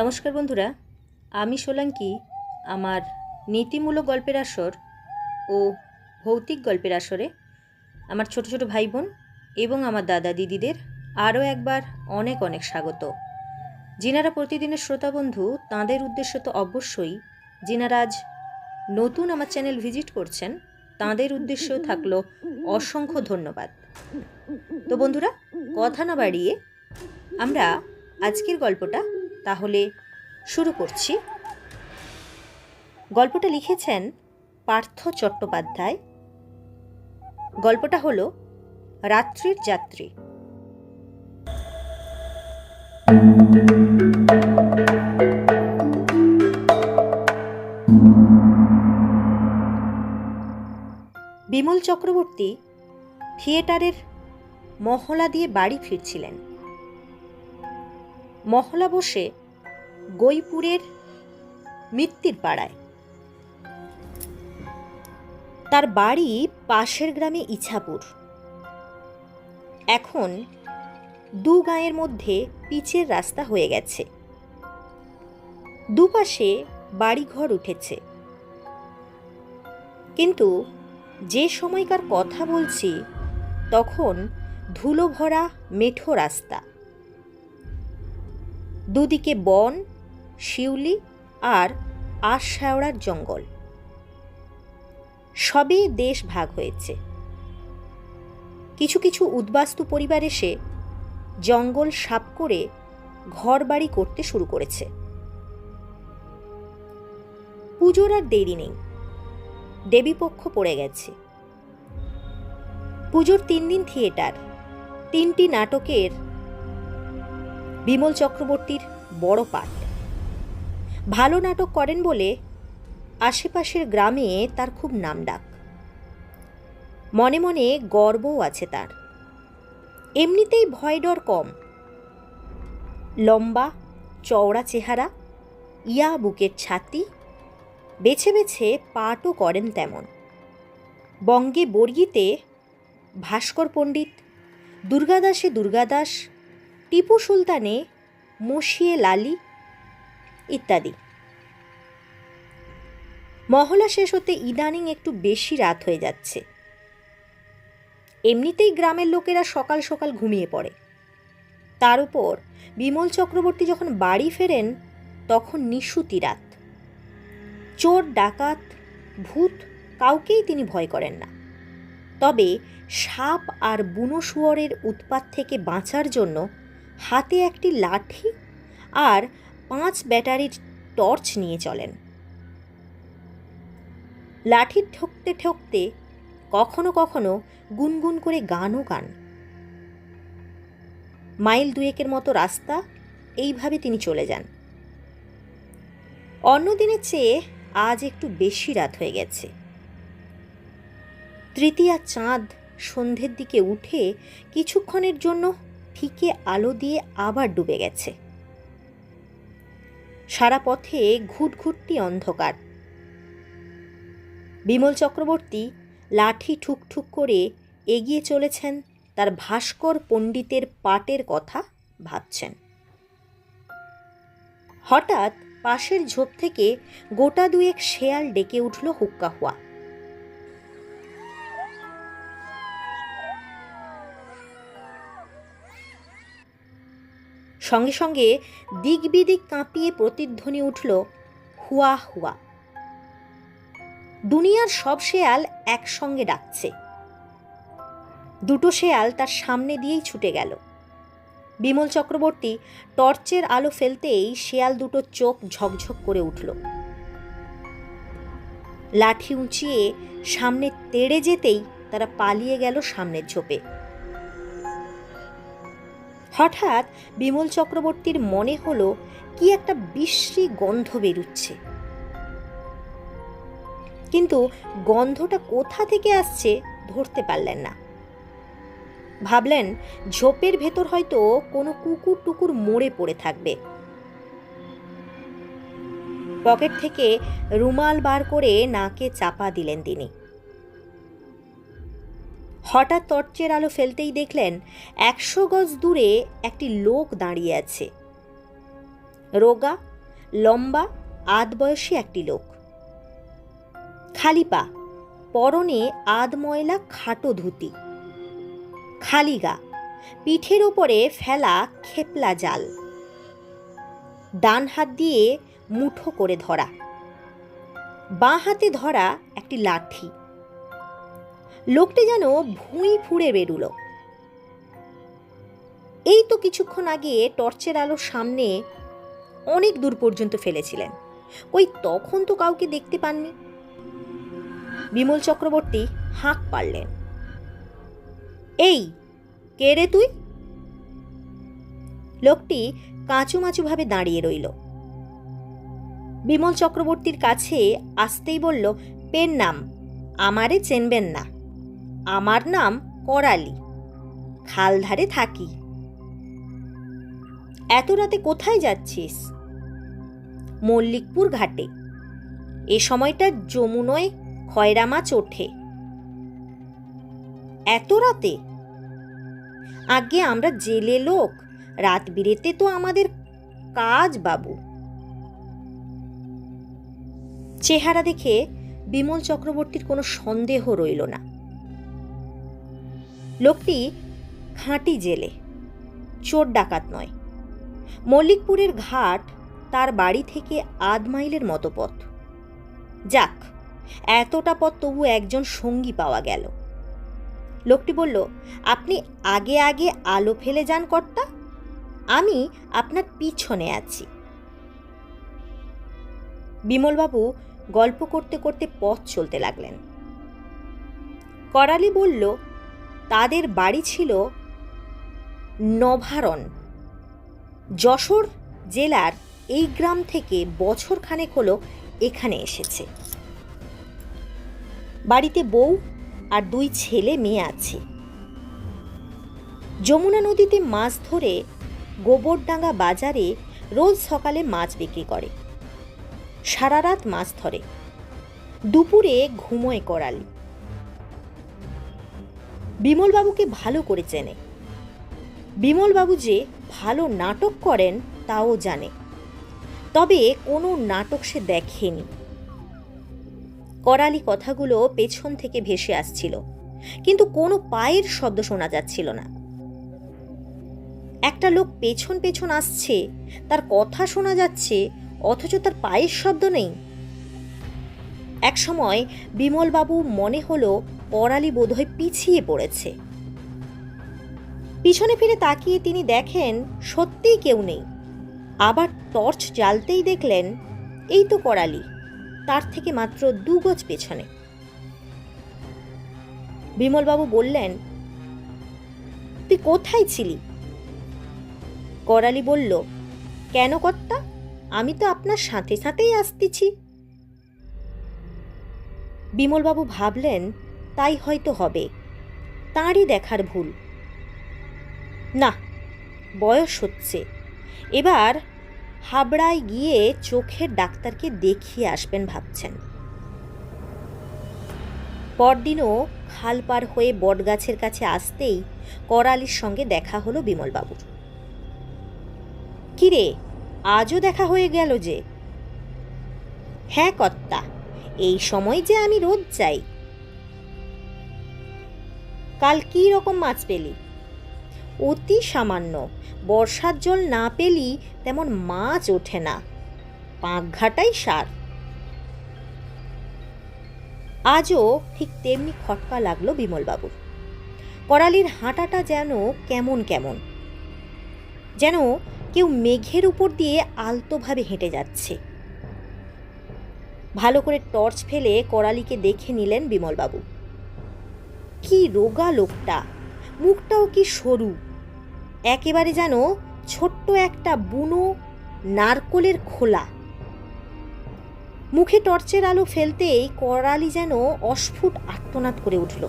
নমস্কার বন্ধুরা, আমি সোলাঙ্কি, আমার নীতিমূলক গল্পের আসর ও ভৌতিক গল্পের আসরে আমার ছোট ছোট ভাই বোন এবং আমার দাদা দিদিদের আরও একবার অনেক অনেক স্বাগত। যিনারা প্রতিদিনের শ্রোতা বন্ধু, তাঁদের উদ্দেশ্য তো অবশ্যই, যিনারা আজ নতুন আমার চ্যানেল ভিজিট করছেন, তাঁদের উদ্দেশ্যেও থাকল অসংখ্য ধন্যবাদ। তো বন্ধুরা, কথা না বাড়িয়ে আমরা আজকের গল্পটা তাহলে শুরু করছি। গল্পটা লিখেছেন পার্থ চট্টোপাধ্যায়। গল্পটা হলো রাত্রির যাত্রী। বিমল চক্রবর্তী থিয়েটারের মহলা দিয়ে বাড়ি ফিরছিলেন। মহলা বসে গৈপুরের মৃত্যুর পাড়ায়। তার বাড়ি পাশের গ্রামে ইছাপুর। এখন দু গাঁয়ের মধ্যে পিচের রাস্তা হয়ে গেছে। দুপাশে বাড়িঘর উঠেছে। কিন্তু যে সময়কার কথা বলছি, তখন ধুলো ভরা মেঠো রাস্তা। দুদিকে বন, শিউলি আর আশাওড়ার জঙ্গল। সবে দেশ ভাগ হয়েছে। কিছু কিছু উদ্বাস্তু পরিবার এসে জঙ্গল সাপ করে ঘর বাড়ি করতে শুরু করেছে। পুজোর আর দেরি নেই। দেবীপক্ষ পড়ে গেছে। পুজোর তিন দিন থিয়েটার, তিনটি নাটকের বিমল চক্রবর্তীর বড় পাঠ। ভালো নাটক করেন বলে আশেপাশের গ্রামে তার খুব নাম ডাক। মনে মনে গর্বও আছে তার। এমনিতেই ভয় ডর কম। লম্বা, চওড়া চেহারা, ইয়া বুকের ছাতি, বেছে বেছে পাটও করেন তেমন। বঙ্গে বর্গিতে ভাস্কর পণ্ডিত, দুর্গাদাসে দুর্গাদাস টিপু সুলতানে মশিয়ে লালি ইত্যাদি। মহলা শেষ হতে ইদানিং একটু বেশি রাত হয়ে যাচ্ছে। এমনিতেই গ্রামের লোকেরা সকাল সকাল ঘুমিয়ে পড়ে। তার উপর বিমল চক্রবর্তী যখন বাড়ি ফেরেন, তখন নিশুতি রাত। চোর, ডাকাত, ভূত কাউকেই তিনি ভয় করেন না। তবে সাপ আর বুনো শুয়োরের উৎপাত থেকে বাঁচার জন্য হাতে একটি লাঠি আর পাঁচ ব্যাটারির টর্চ নিয়ে চলেন। লাঠি ঠকতে ঠকতে কখনো কখনো গুনগুন করে গানও গান। মাইল দুয়েকের মতো রাস্তা, এইভাবে তিনি চলে যান। অন্য দিনের চেয়ে আজ একটু বেশি রাত হয়ে গেছে। তৃতীয়া চাঁদ সন্ধ্যের দিকে উঠে কিছুক্ষণের জন্য ফিকে আলো দিয়ে আবার ডুবে গেছে। সারা পথে ঘুটঘুটটি অন্ধকার। বিমল চক্রবর্তী লাঠি ঠুকঠুক করে এগিয়ে চলেছেন, তার ভাস্কর পণ্ডিতের পাটের কথা ভাবছেন। হঠাৎ পাশের ঝোপ থেকে গোটা দুয়েক শেয়াল ডেকে উঠল হুক্কা হুয়া। সঙ্গে সঙ্গে দিক বিদিক কাঁপিয়ে প্রতিধ্বনি উঠল, হুয়া হুয়া। দুনিয়ার সব শেয়াল একসঙ্গে ডাকছে। দুটো শেয়াল তার সামনে দিয়েই ছুটে গেল। বিমল চক্রবর্তী টর্চের আলো ফেলতেই শেয়াল দুটো চোখ ঝকঝক করে উঠল। লাঠি উঁচিয়ে সামনে তেড়ে যেতেই তারা পালিয়ে গেল সামনের ঝোপে। হঠাৎ বিমল চক্রবর্তীর মনে হলো কি একটা বিশ্রী গন্ধ বেরুচ্ছে। কিন্তু গন্ধটা কোথা থেকে আসছে ধরতে পারলেন না। ভাবলেন ঝোপের ভেতর হয়তো কোনো কুকুর টুকুর মরে পড়ে থাকবে। পকেট থেকে রুমাল বার করে নাকে চাপা দিলেন তিনি। হঠাৎ টর্চের আলো ফেলতেই দেখলেন একশো গজ দূরে একটি লোক দাঁড়িয়ে আছে। রোগা, লম্বা, আধ বয়সী একটি লোক। খালি পা পরনে আধ ময়লা খাটো ধুতি। খালি গা পিঠের ওপরে ফেলা খেপলা জাল। ডান হাত দিয়ে মুঠো করে ধরা। বাঁ হাতে ধরা একটি লাঠি। লোকটি যেন ভুঁই ফুঁড়ে বেরুলো। এই তো কিছুক্ষণ আগে টর্চের আলোর সামনে অনেক দূর পর্যন্ত ফেলেছিলেন। ওই তখন তো কাউকে দেখতে পাননি। বিমল চক্রবর্তী হাঁক পারলেন এই, কে রে তুই? লোকটি কাঁচুমাচুভাবে দাঁড়িয়ে রইল। বিমল চক্রবর্তীর কাছে আসতেই বলল, পেন নাম, আমারে চেনবেন না। আমার নাম করালি। খালধারে থাকি। এত রাতে কোথায় যাচ্ছিস? মল্লিকপুর ঘাটে। এ সময়টা যমুনয় খয়রা মাছ ওঠে। এত রাতে? আগে আমরা জেলে লোক, রাত বিরেতে তো আমাদের কাজ বাবু। চেহারা দেখে বিমল চক্রবর্তীর কোনো সন্দেহ রইল না। লোকটি খাঁটি জেলে, চোর ডাকাত নয়। মল্লিকপুরের ঘাট তার বাড়ি থেকে আধ মাইলের মতো পথ। যাক, এতটা পথ তবু একজন সঙ্গী পাওয়া গেল। লোকটি বলল, আপনি আগে আগে আলো ফেলে যান কর্তা, আমি আপনার পিছনে আছি। বিমলবাবু গল্প করতে করতে পথ চলতে লাগলেন। করালি বলল তাদের বাড়ি ছিল নভারণ। যশোর জেলার এই গ্রাম থেকে বছর খানেক হলো এখানে এসেছে। বাড়িতে বউ আর দুই ছেলে মেয়ে আছে। যমুনা নদীতে মাছ ধরে গোবরডাঙ্গা বাজারে রোজ সকালে মাছ বিক্রি করে। সারা রাত মাছ ধরে। দুপুরে ঘুমোয় করালি। বিমলবাবুকে ভালো করে চেনে। বিমলবাবু যে ভালো নাটক করেন, তাও জানে। তবে কোনো নাটক সে দেখেনি। করালি কথাগুলো পেছন থেকে ভেসে আসছিল, কিন্তু কোনো পায়ের শব্দ শোনা যাচ্ছিল না। একটা লোক পেছন পেছন আসছে, তার কথা শোনা যাচ্ছে, অথচ তার পায়ের শব্দ নেই। এক একসময় বিমলবাবু মনে হলো করালি বোধহয় পিছিয়ে পড়েছে। পিছনে ফিরে তাকিয়ে তিনি দেখেন সত্যিই কেউ নেই। আবার টর্চ জ্বালতেই দেখলেন, এই তো করালি, তার থেকে মাত্র দু গজ পেছনে। বিমলবাবু বললেন, তুই কোথায় ছিলি? করালি বলল, কেন কর্তা, আমি তো আপনার সাথে সাথেই আসতেছি। বিমলবাবু ভাবলেন তাই হয়তো হবে। তাঁরই দেখার ভুল। না, বয়স হচ্ছে। এবার হাবড়ায় গিয়ে চোখের ডাক্তারকে দেখিয়ে আসবেন ভাবছেন। পরদিনও খাল পার হয়ে বটগাছের কাছে আসতেই করালির সঙ্গে দেখা হলো বিমলবাবুর। কিরে আজও দেখা হয়ে গেল যে? হ্যাঁ কর্তা, এই সময় যে আমি রোজ যাই কাল কি রকম মাছ পেলি? অতি সামান্য। বর্ষার জল না পেলি তেমন মাছ ওঠে না। পাঁকঘাটাই সার। আজও ঠিক তেমনি খটকা লাগল বিমলবাবুর করালির হাঁটাটা যেন কেমন কেমন। যেন কেউ মেঘের উপর দিয়ে আলতোভাবে হেঁটে যাচ্ছে। ভালো করে টর্চ ফেলে করালিকে দেখে নিলেন বিমলবাবু। কি রোগা লোকটা? মুখটাও কি সরু? একেবারে যেন ছোট্ট একটা বুনো নারকোলের খোলা। মুখে টর্চের আলো ফেলতেই করালি যেন অস্ফুট আর্তনাদ করে উঠল।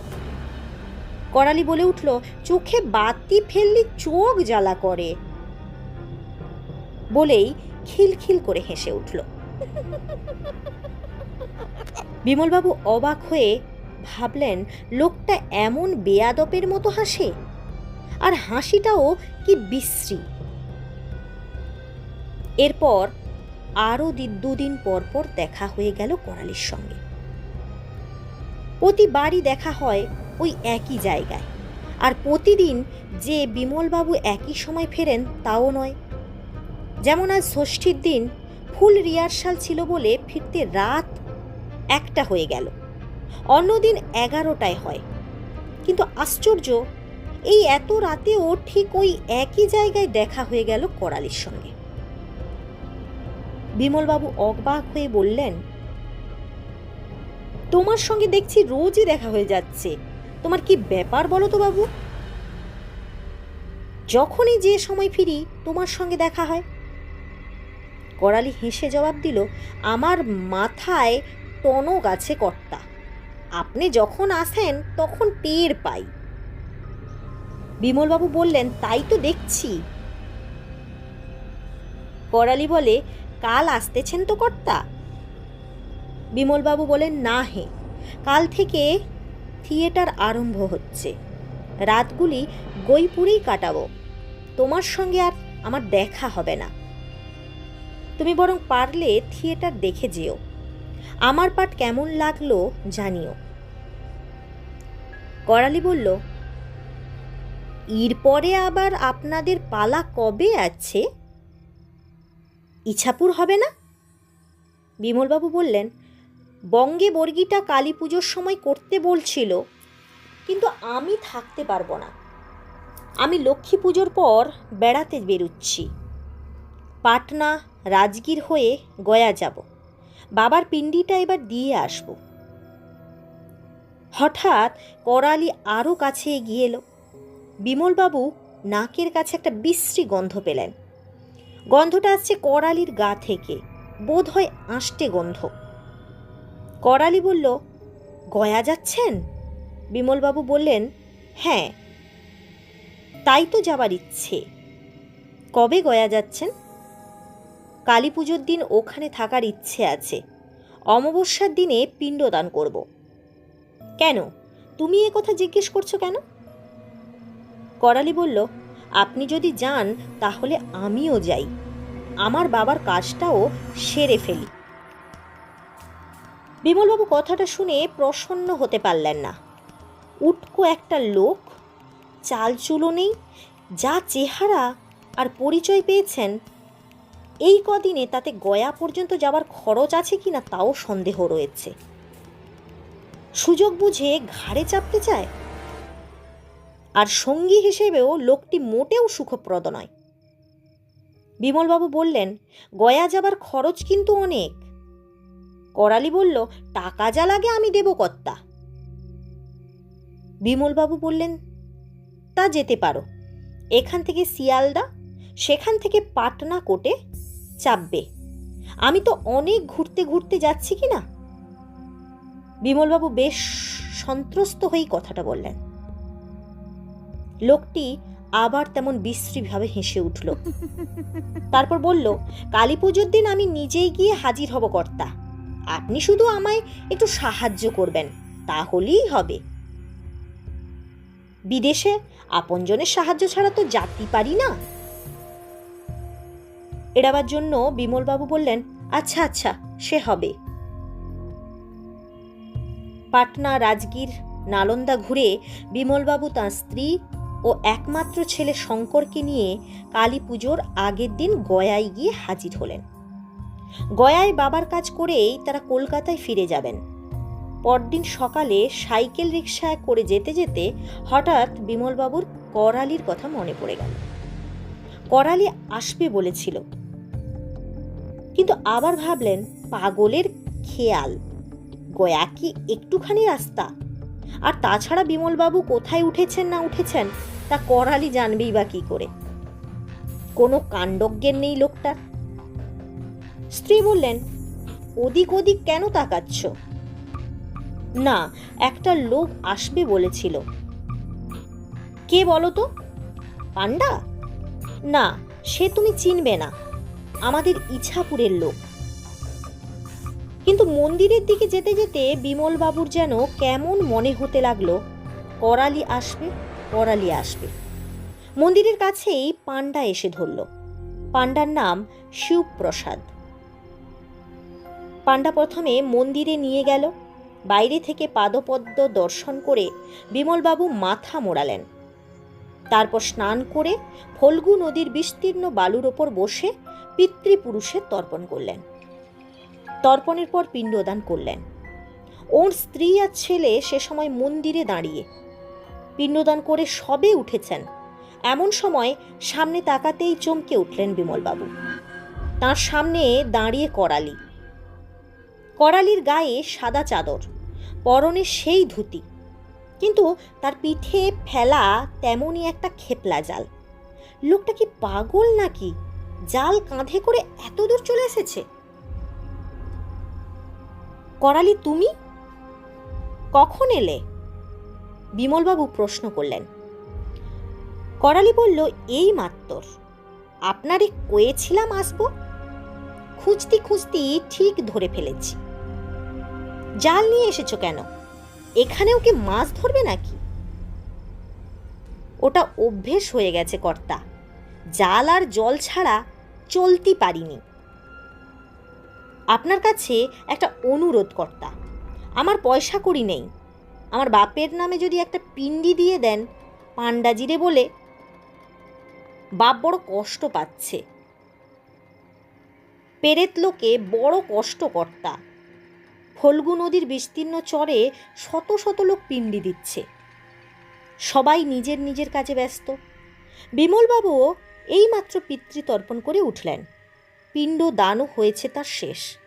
করালি বলে উঠল, চোখে বাতি ফেললি চোখ জ্বালা করে। বলেই খিলখিল করে হেসে উঠল। বিমলবাবু অবাক হয়ে ভাবলেন লোকটা এমন বেয়াদপের মতো হাসে, আর হাসিটাও কি বিশ্রী। এরপর আরও দুদিন পর পর দেখা হয়ে গেল করালির সঙ্গে। প্রতিবারই দেখা হয় ওই একই জায়গায়, আর প্রতিদিন যে বিমলবাবু একই সময় ফেরেন তাও নয়। যেমন আজ ষষ্ঠীর দিন ফুল রিহার্সাল ছিল বলে ফিরতে রাত একটা হয়ে গেল। অন্যদিন এগারোটায় হয়। কিন্তু আশ্চর্য, এই এত রাতেও ঠিক ওই একই জায়গায় দেখা হয়ে গেল করালির সঙ্গে। বিমলবাবু অবাক হয়ে বললেন, তোমার সঙ্গে দেখছি রোজই দেখা হয়ে যাচ্ছে। তোমার কি ব্যাপার বলো তো বাবু? যখনই যে সময় ফিরি, তোমার সঙ্গে দেখা হয়। করালি হেসে জবাব দিল, আমার মাথায় টনক আছে কর্তা। আপনি যখন আসেন, তখন টের পাই। বিমলবাবু বললেন, তাই তো দেখছি। করালি বলে, কাল আসতেছেন তো কর্তা? বিমলবাবু বলেন, না হে, কাল থেকে থিয়েটার আরম্ভ হচ্ছে। রাতগুলি গৈপুরেই কাটাবো। তোমার সঙ্গে আর আমার দেখা হবে না। তুমি বরং পারলে থিয়েটার দেখে যেও। আমার পাঠ কেমন লাগল জানিও। করালি বলল এর পরে আবার আপনাদের পালা কবে আছে? ইছাপুর হবে না? বিমলবাবু বললেন, বঙ্গে বর্গিটা কালী পুজোর সময় করতে বলছিল, কিন্তু আমি থাকতে পারব না। আমি লক্ষ্মী পুজোর পর বেড়াতে বেরুচ্ছি। পাটনা, রাজগীর হয়ে গয়া যাব। বাবার পিণ্ডিটা এবার দিয়ে আসব। হঠাৎ করালি আরও কাছে এগিয়ে এলো। বিমলবাবু নাকের কাছে একটা বিশ্রী গন্ধ পেলেন। গন্ধটা আসছে করালির গা থেকে বোধ হয় আষ্টে গন্ধ। করালি বলল, গয়া যাচ্ছেন? বিমলবাবু বললেন হ্যাঁ তাই তো যাবার ইচ্ছে। কবে গয়া যাচ্ছেন? কালী পুজোর দিন ওখানে থাকার ইচ্ছে আছে। অমাবস্যার দিনে পিণ্ডদান করব। কেন? তুমি এ কথা জিজ্ঞেস করছ কেন? করালি বলল, আপনি যদি যান, তাহলে আমিও যাই। আমার বাবার কাজটাও সেরে ফেলি। বিমলবাবু কথাটা শুনে প্রসন্ন হতে পারলেন না। উটকো একটা লোক চালচুলো নেই, যা চেহারা আর পরিচয় পেয়েছেন এই কদিনে তাতে গয়া পর্যন্ত যাবার খরচ আছে কি না তাও সন্দেহ রয়েছে। সুযোগ বুঝে ঘাড়ে চাপতে চায়। আর সঙ্গী হিসেবেও লোকটি মোটেও সুখপ্রদ নয়। বিমলবাবু বললেন, গয়া যাবার খরচ কিন্তু অনেক। করালি বলল, টাকা যা লাগে আমি দেব কর্তা। বিমলবাবু বললেন, তা যেতে পারো। এখান থেকে শিয়ালদা, সেখান থেকে পাটনা কোটে চাপবে। আমি তো অনেক ঘুরতে ঘুরতে যাচ্ছি কি না? বিমলবাবু বেশ সন্ত্রস্ত হয়েই কথাটা বললেন। লোকটি আবার তেমন বিশ্রীভাবে হেসে উঠল। তারপর বলল কালী পুজোর দিন আমি নিজেই গিয়ে হাজির হব কর্তা। আপনি শুধু আমায় একটু সাহায্য করবেন, তাহলেই হবে। বিদেশে আপনজনের সাহায্য ছাড়া তো জাতি পারি না। এড়াবার জন্য বিমলবাবু বললেন আচ্ছা আচ্ছা সে হবে। পাটনা রাজগীর নালন্দা ঘুরে বিমলবাবু তাঁর স্ত্রী ও একমাত্র ছেলে শঙ্করকে নিয়ে কালী পুজোর আগের দিন গয়ায় গিয়ে হাজির হলেন। গয়ায় বাবার কাজ করেই তারা কলকাতায় ফিরে যাবেন। পরদিন সকালে সাইকেল রিক্সায় করে যেতে যেতে হঠাৎ বিমলবাবুর করালির কথা মনে পড়ে গেল। করালি আসবে বলেছিল। কিন্তু আবার ভাবলেন পাগলের খেয়াল। গয়া কি একটুখানি রাস্তা? আর তাছাড়া বিমলবাবু কোথায় উঠেছেন না উঠেছেন, তা করালি জানবেই বা কি করে। কোনো কাণ্ডজ্ঞের নেই লোকটার। স্ত্রী বললেন, ওদিক ওদিক কেন তাকাচ্ছ? না, একটা লোক আসবে বলেছিল। কে বলো তো? পান্ডা? না, সে তুমি চিনবে না। আমাদের ইছাপুরের লোক। কিন্তু মন্দিরের দিকে যেতে যেতে বিমল বাবুর যেন কেমন মনে হতে লাগল, করালি আসবে করালি আসবে। মন্দিরের কাছেই পান্ডা এসে ধরল। পাণ্ডার নাম শিবপ্রসাদ। পাণ্ডা প্রথমে মন্দিরে নিয়ে গেল, বাইরে থেকে পাদপদ্ম দর্শন করে বিমলবাবু মাথা মোড়ালেন। তারপর স্নান করে ফল্গু নদীর বিস্তীর্ণ বালুর ওপর বসে পিতৃপুরুষের তর্পণ করলেন। তর্পণের পর পিণ্ডদান করলেন। ওর স্ত্রী আর ছেলে সে সময় মন্দিরে দাঁড়িয়ে পিণ্ডদান করে সবে উঠেছেন। এমন সময় সামনে তাকাতেই চমকে উঠলেন বিমলবাবু। তার সামনে দাঁড়িয়ে করালি। করালির গায়ে সাদা চাদর, পরনে সেই ধুতি। কিন্তু তার পিঠে ফেলা তেমনই একটা খেপলা জাল। লোকটা কি পাগল নাকি? জাল কাঁধে করে এত দূর চলে এসেছে? করালি, তুমি? কখন এলে? বিমলবাবু প্রশ্ন করলেন। করালি বলল, এই মাত্র আপনারে কয়েছিলাম আসব? খুঁজতি খুঁজতি ঠিক ধরে ফেলেছি। জাল নিয়ে এসেছ কেন? এখানেও কি মাছ ধরবে নাকি? ওটা অভ্যেস হয়ে গেছে কর্তা। জাল আর জল ছাড়া চলতে পারিনি। আপনার কাছে একটা অনুরোধ কর্তা আমার পয়সা করি নেই। আমার বাপের নামে যদি একটা পিণ্ডি দিয়ে দেন, পাণ্ডাজিরে বলে, বাপ বড় কষ্ট পাচ্ছে। পেরেত লোকে বড় কষ্ট কর্তা ফল্গু নদীর বিস্তীর্ণ চরে শত শত লোক পিণ্ডি দিচ্ছে। সবাই নিজের নিজের কাজে ব্যস্ত। বিমলবাবুও এইমাত্র পিতৃতর্পণ করে উঠলেন। পিণ্ড দানও হয়েছে তার শেষ।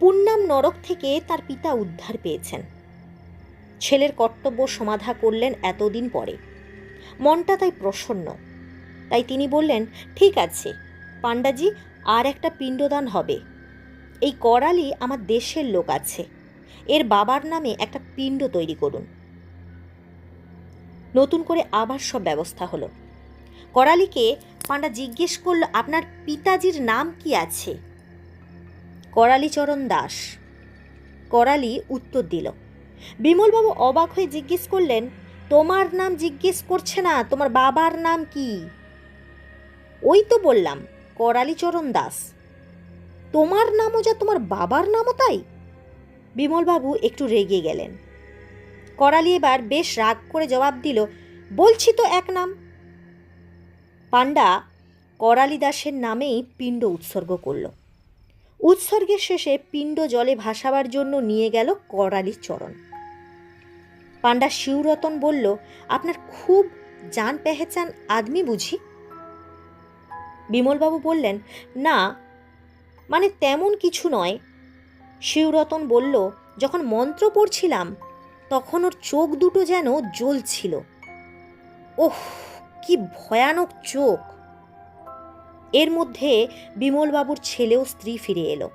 পুণ্যাম নরক থেকে তার পিতা উদ্ধার পেয়েছেন। ছেলের কর্তব্য সমাধা করলেন এতদিন পরে। মনটা তাই প্রসন্ন। তাই তিনি বললেন, ঠিক আছে, পাণ্ডাজি, আর একটা পিণ্ডদান হবে। এই করালি আমার দেশের লোক আছে। এর বাবার নামে একটা পিণ্ড তৈরি করুন। নতুন করে আবার সব ব্যবস্থা হলো। করালিকে পাণ্ডা জিজ্ঞেস করল, আপনার পিতাজির নাম কি আছে? করালিচরণ দাস। করালি উত্তর দিল, বিমলবাবু অবাক হয়ে জিজ্ঞেস করলেন, তোমার নাম জিজ্ঞেস করছে না, তোমার বাবার নাম কি? ওই তো বললাম, করালিচরণ দাস। তোমার নামও যা তোমার বাবার নামও তাই? বিমলবাবু একটু রেগে গেলেন। করালি এবার বেশ রাগ করে জবাব দিল, বলছি তো এক নাম। পাণ্ডা করালি দাসের নামেই পিণ্ড উৎসর্গ করল। উৎসর্গের শেষে পিণ্ড জলে ভাসাবার জন্য নিয়ে গেল করালি চরণ। পাণ্ডা শিউরতন বলল, আপনার খুব জান পেহেচান আদমি বুঝি? বিমলবাবু বললেন, না মানে তেমন কিছু নয়। শিবরতন বলল, যখন মন্ত্র পড়ছিলাম তখন ওর চোখ দুটো যেন জ্বলছিল। ওহ, কি ভয়ানক চোখ। এর মধ্যে বিমলবাবুর ছেলেও স্ত্রী ফিরে এলো।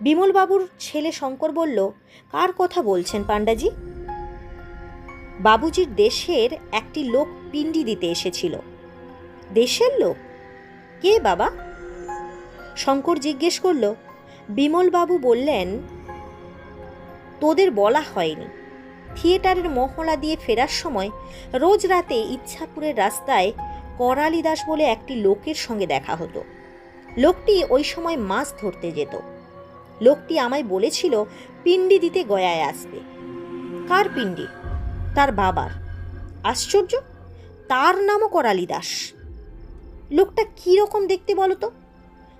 বিমলবাবুর ছেলে শঙ্কর বলল, কার কথা বলছেন পাণ্ডাজি? বাবুজির দেশের একটি লোক পিণ্ডি দিতে এসেছিল। দেশের লোক? কে বাবা? শঙ্কর জিজ্ঞেস করল। বিমলবাবু বললেন তোদের বলা হয়নি। থিয়েটারের মহলা দিয়ে ফেরার সময় রোজ রাতে ইচ্ছাপুরের রাস্তায় করালি দাস বলে একটি লোকের সঙ্গে দেখা হতো। লোকটি ওই সময় মাছ ধরতে যেত। লোকটি আমায় বলেছিল, পিণ্ডি দিতে গয়ায় আসবে। কার পিণ্ডি? তার বাবার। আশ্চর্য! তার নামও করালি দাস লোকটা কীরকম দেখতে বলো তো?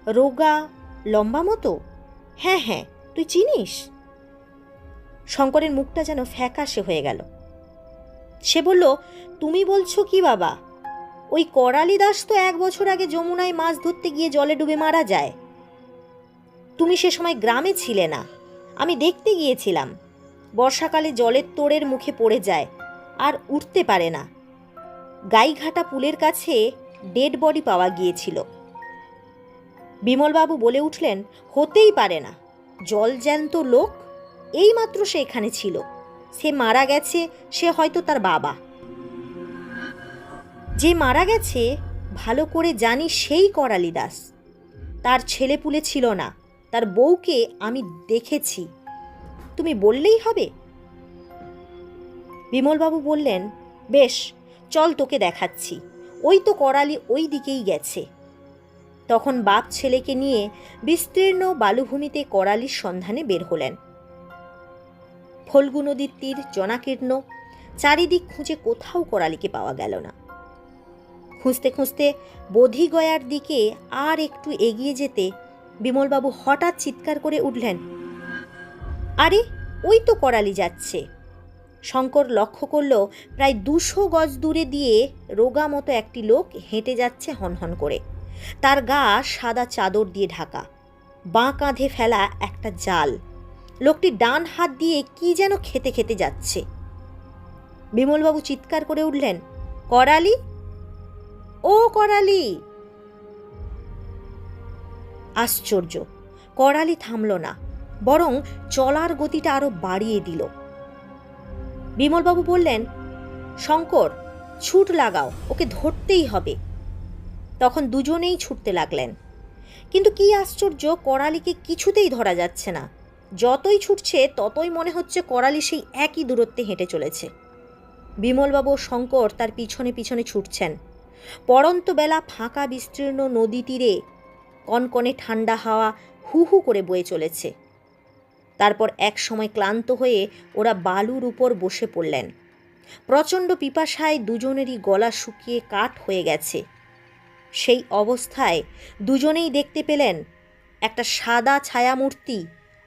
রোগা, লম্বা মতো? হ্যাঁ হ্যাঁ তুই চিনিস? শঙ্করের মুখটা যেন ফ্যাকাশে হয়ে গেল। সে বলল, তুমি বলছো কি বাবা? ওই করালি দাস তো এক বছর আগে যমুনায় মাছ ধরতে গিয়ে জলে ডুবে মারা যায়। তুমি সে সময় গ্রামে ছিলে না। আমি দেখতে গিয়েছিলাম। বর্ষাকালে জলের তোড়ের মুখে পড়ে যায় আর উঠতে পারে না। গাইঘাটা পুলের কাছে ডেড বডি পাওয়া গিয়েছিল। বিমলবাবু বলে উঠলেন, হতেই পারে না। জল জ্যান্ত লোক এইমাত্র সে এখানে ছিল। সে মারা গেছে, সে হয়তো তার বাবা। যে মারা গেছে, ভালো করে জানি সেই করালি দাস তার ছেলেপুলে ছিল না, তার বউকে আমি দেখেছি। তুমি বললেই হবে। বিমলবাবু বললেন, বেশ, চল তোকে দেখাচ্ছি। ওই তো করালি ওই দিকেই গেছে। তখন বাপ ছেলেকে নিয়ে বিস্তীর্ণ বালুভূমিতে করালির সন্ধানে বের হলেন। ফল্গু নদীর তীর জনাকীর্ণ, চারিদিক খুঁজে কোথাও করালিকে পাওয়া গেল না। খুঁজতে খুঁজতে বোধিগয়ার দিকে আর একটু এগিয়ে যেতে বিমলবাবু হঠাৎ চিৎকার করে উঠলেন, আরে, ওই তো করালি যাচ্ছে। শঙ্কর লক্ষ্য করল, প্রায় দুশো গজ দূরে দিয়ে রোগা মতো একটি লোক হেঁটে যাচ্ছে হনহন করে। তার গা সাদা চাদর দিয়ে ঢাকা, বাঁ কাঁধে ফেলা একটা জাল। লোকটি ডান হাত দিয়ে কি যেন খেতে খেতে যাচ্ছে। বিমলবাবু চিৎকার করে উঠলেন, করালি? ও করালি! আশ্চর্য, করালি থামল না, বরং চলার গতিটা আরও বাড়িয়ে দিল। বিমলবাবু বললেন, শঙ্কর, ছুট লাগাও, ওকে ধরতেই হবে। তখন দুজনেই ছুটতে লাগলেন। কিন্তু কি আশ্চর্য, করালিকে কিছুতেই ধরা যাচ্ছে না। যতই ছুটছে, ততই মনে হচ্ছে করালি সেই একই দূরত্বে হেঁটে চলেছে। বিমলবাবু শঙ্কর তার পিছনে পিছনে ছুটছেন। পড়ন্ত বেলা ফাঁকা বিস্তীর্ণ নদী তীরে কনকনে ঠান্ডা হাওয়া হু হু করে বয়ে চলেছে। তারপর এক সময় ক্লান্ত হয়ে ওরা বালুর উপর বসে পড়লেন। প্রচণ্ড পিপাসায় দুজনেরই গলা শুকিয়ে কাঠ হয়ে গেছে। সেই অবস্থায় দুজনেই দেখতে পেলেন একটা সাদা ছায়ামূর্তি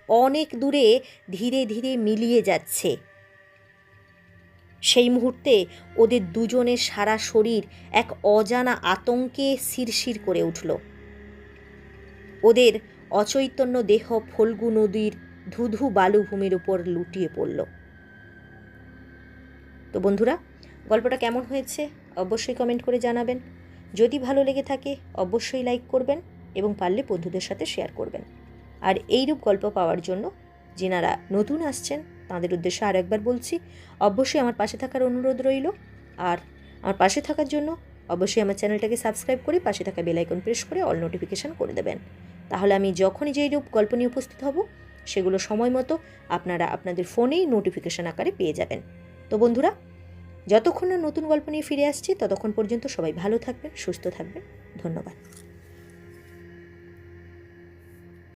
অনেক দূরে ধীরে ধীরে মিলিয়ে যাচ্ছে। সেই মুহূর্তে ওদের দুজনের সারা শরীর এক অজানা আতঙ্কে শিরশির করে উঠল। ওদের অচৈতন্য দেহ ফল্গু নদীর ধুধু বালুভূমির উপর লুটিয়ে পড়ল। তো বন্ধুরা, গল্পটা কেমন হয়েছে অবশ্যই কমেন্ট করে জানাবেন। যদি ভালো লেগে থাকে, অবশ্যই লাইক করবেন এবং পারলে বন্ধুদের সাথে শেয়ার করবেন। আর এইরূপ গল্প পাওয়ার জন্য যেনারা নতুন আসছেন, তাদের উদ্দেশ্যে আর একবার বলছি, অবশ্যই আমার পাশে থাকার অনুরোধ রইল। আর আমার পাশে থাকার জন্য অবশ্যই আমার চ্যানেলটাকে সাবস্ক্রাইব করে পাশে থাকা বেলাইকন প্রেস করে অল নোটিফিকেশান করে দেবেন। তাহলে আমি যখনই যেই রূপ গল্প নিয়ে উপস্থিত হব, সেগুলো সময় মতো আপনারা আপনাদের ফোনেই নোটিফিকেশান আকারে পেয়ে যাবেন। তো বন্ধুরা, যতক্ষণ না নতুন গল্প নিয়ে ফিরে আসছি, ততক্ষণ পর্যন্ত সবাই ভালো থাকবেন, সুস্থ থাকবেন। ধন্যবাদ।